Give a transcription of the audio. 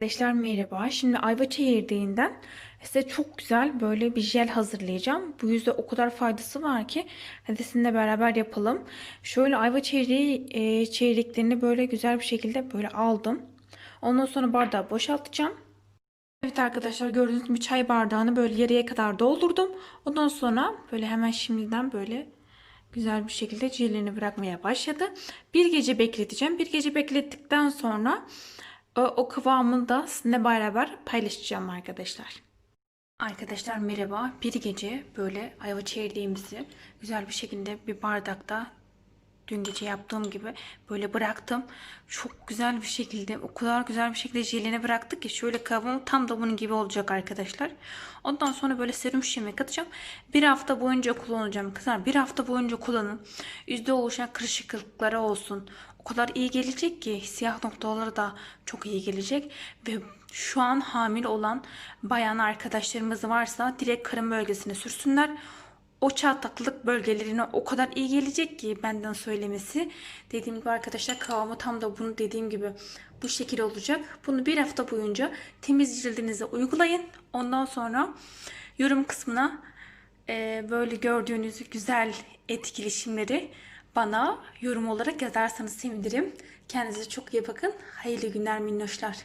Arkadaşlar merhaba. Şimdi ayva çekirdeğinden size çok güzel böyle bir jel hazırlayacağım. Bu yüzde o kadar faydası var ki hadi sizinle beraber yapalım. Şöyle ayva çekirdeği e, çekirdeklerini böyle güzel bir şekilde böyle aldım. Ondan sonra bardağı boşaltacağım. Evet arkadaşlar gördüğünüz gibi çay bardağını böyle yarıya kadar doldurdum. Ondan sonra böyle hemen şimdiden böyle güzel bir şekilde jelini bırakmaya başladı. Bir gece bekleteceğim. Bir gece beklettikten sonra o, kıvamını da sizinle beraber paylaşacağım arkadaşlar. Arkadaşlar merhaba. Bir gece böyle ayva çekirdeğimizi güzel bir şekilde bir bardakta dün gece yaptığım gibi böyle bıraktım. Çok güzel bir şekilde o kadar güzel bir şekilde jelini bıraktık ki şöyle kıvamı tam da bunun gibi olacak arkadaşlar. Ondan sonra böyle serum şişeme katacağım. Bir hafta boyunca kullanacağım kızlar. Bir hafta boyunca kullanın. Yüzde oluşan kırışıklıklara olsun. O kadar iyi gelecek ki siyah noktaları da çok iyi gelecek ve şu an hamile olan bayan arkadaşlarımız varsa direkt karın bölgesine sürsünler o çatlaklık bölgelerine o kadar iyi gelecek ki benden söylemesi. Dediğim gibi arkadaşlar kıvamı tam da bunu dediğim gibi bu şekil olacak. Bunu bir hafta boyunca temiz cildinize uygulayın. Ondan sonra yorum kısmına e, böyle gördüğünüz güzel etkileşimleri bana yorum olarak yazarsanız sevinirim. Kendinize çok iyi bakın. Hayırlı günler minnoşlar.